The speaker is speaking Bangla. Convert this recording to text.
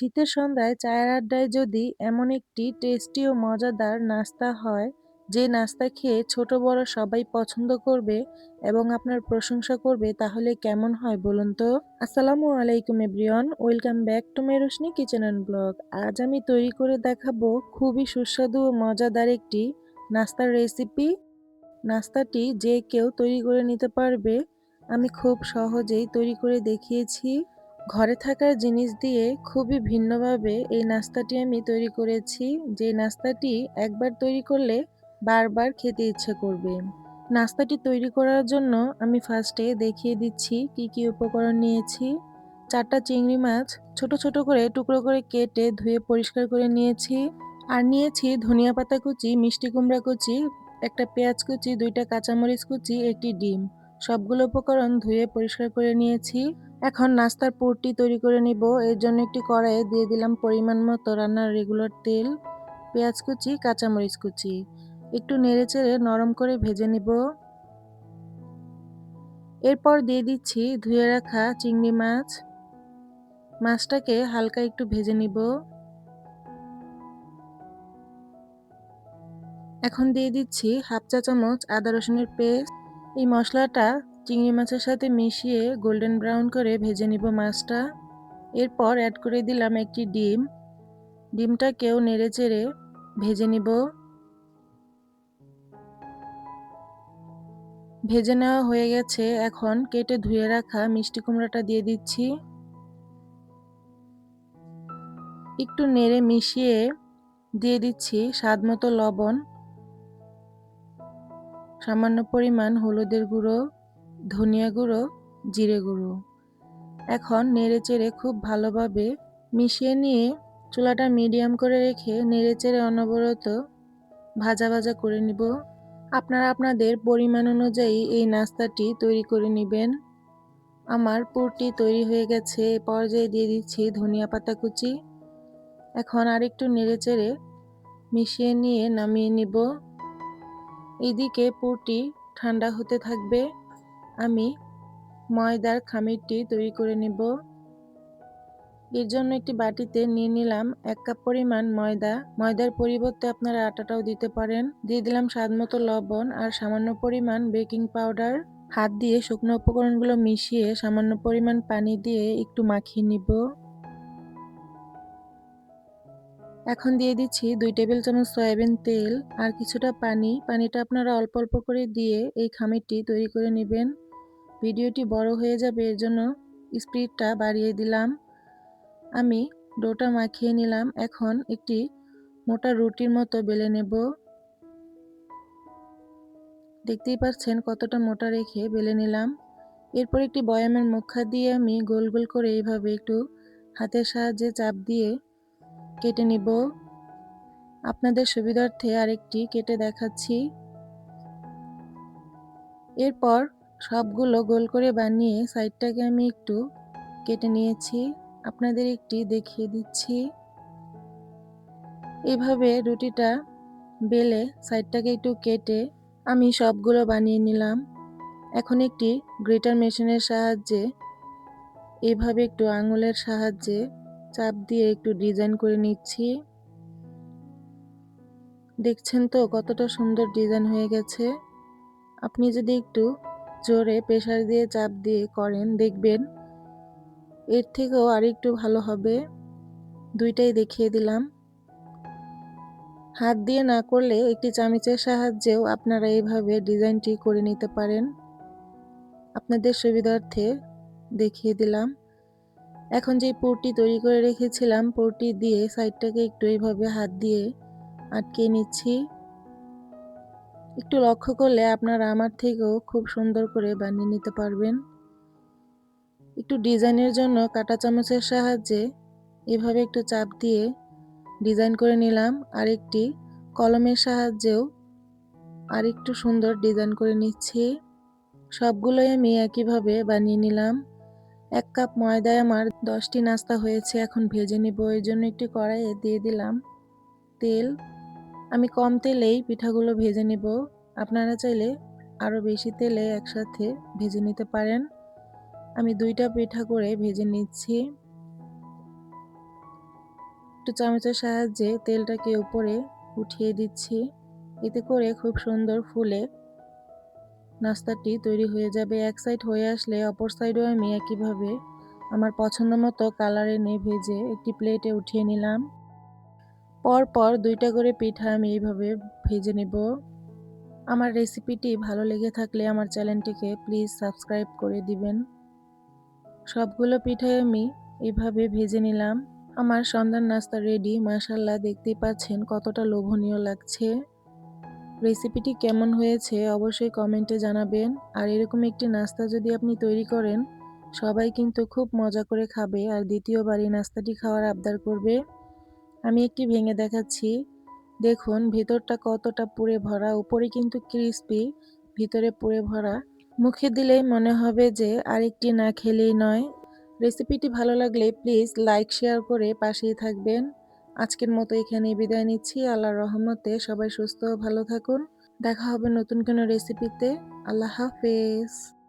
শীতের সন্ধ্যায় চায়ের আড্ডায় যদি এমন একটি টেস্টি ও মজাদার নাস্তা হয়, যে নাস্তা খেয়ে ছোট বড় সবাই পছন্দ করবে এবং আপনার প্রশংসা করবে, তাহলে কেমন হয় বলুন তো? আসসালামু আলাইকুম everyone, welcome back to my Roshni kitchen and blog. আজ আমি তৈরি করে দেখাবো খুবই সুস্বাদু ও মজাদার একটি নাস্তার রেসিপি নাস্তাটি যে কেউ তৈরি করে নিতে পারবে, আমি খুব সহজেই তৈরি করে দেখিয়েছি। ঘরে থাকার জিনিস দিয়ে খুবই ভিন্নভাবে এই নাস্তাটি আমি তৈরি করেছি। যে নাস্তাটি একবার তৈরি করলে বারবার খেতে ইচ্ছে করবে। নাস্তাটি তৈরি করার জন্য আমি ফার্স্টে দেখিয়ে দিচ্ছি কি কি উপকরণ নিয়েছি। চারটা চিংড়ি মাছ ছোট ছোট করে টুকরো করে কেটে ধুয়ে পরিষ্কার করে নিয়েছি। আর নিয়েছি ধনিয়া পাতা কুচি, মিষ্টি কুমড়া কুচি, একটা পেঁয়াজ কুচি, দুইটা কাঁচামরিচ কুচি, একটি ডিম। সবগুলো উপকরণ ধুয়ে পরিষ্কার করে নিয়েছি। এখন নাস্তার পুরটি তৈরি করে নিব। এর জন্য একটি কড়াইয়ে দিয়ে দিলাম পরিমাণ মতো রান্নার রেগুলার তেল, পেঁয়াজ কুচি, কাঁচামরিচ কুচি। একটু নেড়ে চেড়ে নরম করে ভেজে নিব। এরপর দিয়ে দিচ্ছি ধুয়ে রাখা চিংড়ি মাছ। মাছটাকে হালকা একটু ভেজে নিব। এখন দিয়ে দিচ্ছি হাফ চা চামচ আদা রসুনের পেস্ট। এই মশলাটা চিংড়ি মাছের সাথে মিশিয়ে গোল্ডেন ব্রাউন করে ভেজে নিব মাছটা। এরপর অ্যাড করে দিলাম একটি ডিম। ডিমটাকেও নেড়ে চেড়ে ভেজে নিব। ভেজে নেওয়া হয়ে গেছে। এখন কেটে ধুয়ে রাখা মিষ্টি কুমড়াটা দিয়ে দিচ্ছি। একটু নেড়ে মিশিয়ে দিয়ে দিচ্ছি স্বাদ মতো লবণ, সামান্য পরিমাণ হলুদের গুঁড়ো। ধনিয়া গুঁড়ো, জিরে গুঁড়ো। এখন নেড়ে চেড়ে খুব ভালোভাবে মিশিয়ে নিয়ে চুলাটা মিডিয়াম করে রেখে নেড়ে চেড়ে অনবরত ভাজা ভাজা করে নিব। আপনারা আপনাদের পরিমাণ অনুযায়ী এই নাস্তাটি তৈরি করে নেবেন। আমার পুরটি তৈরি হয়ে গেছে, এ পর্যায়ে দিয়ে দিচ্ছি ধনিয়া পাতা কুচি। এখন আরেকটু নেড়ে চেড়ে মিশিয়ে নিয়ে নামিয়ে নিব। এদিকে পুরটি ঠান্ডা হতে থাকবে। আমি ময়দার খামিরটি তৈরি করে নেব। এর জন্য একটি বাটিতে নিয়ে নিলাম এক কাপ পরিমাণ ময়দা। ময়দার পরিবর্তে আপনারা আটাটাও দিতে পারেন। দিয়ে দিলাম স্বাদ মতো লবণ আর সামান্য পরিমাণ বেকিং পাউডার। হাত দিয়ে শুকনো উপকরণগুলো মিশিয়ে সামান্য পরিমাণ পানি দিয়ে একটু মাখিয়ে নিব। এখন দিয়ে দিচ্ছি দুই টেবিল চামচ সয়াবিন তেল আর কিছুটা পানি। পানিটা আপনারা অল্প অল্প করে দিয়ে এই খামিরটি তৈরি করে নেবেন। ভিডিওটি বড় হয়ে যাবে, এর জন্য স্পিডটা বাড়িয়ে দিলাম। আমি ডোটা মাখিয়ে নিলাম। এখন একটি মোটা রুটির মতো বেলে নেব। দেখতেই পাচ্ছেন কতটা মোটা রেখে বেলে নিলাম। এরপর একটি বয়ামের মুখা দিয়ে আমি গোল গোল করে এইভাবে একটু হাতের সাহায্যে চাপ দিয়ে কেটে নিব। আপনাদের সুবিধার্থে আরেকটি কেটে দেখাচ্ছি। এরপর সবগুলো গোল করে বানিয়ে সাইডটাকে আমি একটু কেটে নিয়েছি। আপনাদের একটি দেখিয়ে দিচ্ছি। এভাবে রুটিটা বেলে সাইডটাকে একটু কেটে আমি সবগুলো বানিয়ে নিলাম। এখন একটি গ্রেটার মেশিনের সাহায্যে এভাবে একটু আঙুলের সাহায্যে চাপ দিয়ে একটু ডিজাইন করে নিচ্ছি। দেখছেন তো কতটা সুন্দর ডিজাইন হয়ে গেছে। আপনি যদি একটু জোরে প্রেশার দিয়ে চাপ দিয়ে করেন, দেখবেন, এর থেকেও আর একটু ভালো হবে। দুইটাই দেখিয়ে দিলাম। হাত দিয়ে না করলে একটি চামিচের সাহায্যেও আপনারা এইভাবে ডিজাইনটি করে নিতে পারেন। আপনাদের সুবিধার্থে দেখিয়ে দিলাম। এখন যে পুরটি তৈরি করে রেখেছিলাম, পুরটি দিয়ে সাইডটাকে একটু এইভাবে হাত দিয়ে আটকে নিচ্ছি। একটু লক্ষ্য করলে আপনারা আমার থেকেও খুব সুন্দর করে বানিয়ে নিতে পারবেন। একটু ডিজাইনের জন্য কাটা চামচের সাহায্যে এভাবে একটু চাপ দিয়ে ডিজাইন করে নিলাম। আর একটি কলমের সাহায্যেও আর একটু সুন্দর ডিজাইন করে নিচ্ছি। সবগুলোই আমি একইভাবে বানিয়ে নিলাম। এক কাপ ময়দায় আমার দশটি নাস্তা হয়েছে, এখন ভেজে নিব। এই জন্য একটি কড়াইয়ে দিয়ে দিলাম তেল। আমি কম তেলেই পিঠাগুলো ভেজে নেব। আপনারা চাইলে আরও বেশি তেলে একসাথে ভেজে নিতে পারেন। আমি দুইটা পিঠা করে ভেজে নিচ্ছি। একটু চামচের সাহায্যে তেলটাকে উপরে উঠিয়ে দিচ্ছি। এতে করে খুব সুন্দর ফুলে নাস্তাটি তৈরি হয়ে যাবে। এক সাইড হয়ে আসলে অপর সাইডেও আমি একইভাবে আমার পছন্দ মতো কালারে নিয়ে ভেজে একটি প্লেটে উঠিয়ে নিলাম। পর পর দুইটা করে পিঠা আমি এইভাবে ভেজে নেব। আমার রেসিপিটি ভালো লেগে থাকলে আমার চ্যানেলটিকে প্লিজ সাবস্ক্রাইব করে দিবেন। সবগুলো পিঠাই আমি এইভাবে ভেজে নিলাম। আমার সন্ধ্যার নাস্তা রেডি। মাশাল্লাহ দেখতেই পাচ্ছেন কতটা লোভনীয় লাগছে। রেসিপিটি কেমন হয়েছে অবশ্যই কমেন্টে জানাবেন। আর এরকম একটি নাস্তা যদি আপনি তৈরি করেন, সবাই কিন্তু খুব মজা করে খাবে। আর দ্বিতীয়বার এই নাস্তাটি খাওয়ার আবদার করবে। আমি একটি ভেঙে দেখাচ্ছি। দেখুন, ভেতরটা কতটা পুড়ে ভরা, উপরে কিন্তু ক্রিস্পি, ভিতরে পুড়ে ভরা। মুখে দিলেই মনে হবে যে আরেকটি না খেলেই নয়। রেসিপিটি ভালো লাগলে প্লিজ লাইক, শেয়ার করে পাশেই থাকবেন। আজকের মতো এখানে বিদায় নিচ্ছি। আল্লাহর রহমতে সবাই সুস্থ ভালো থাকুন। দেখা হবে নতুন কোনো রেসিপিতে। আল্লাহ হাফেজ।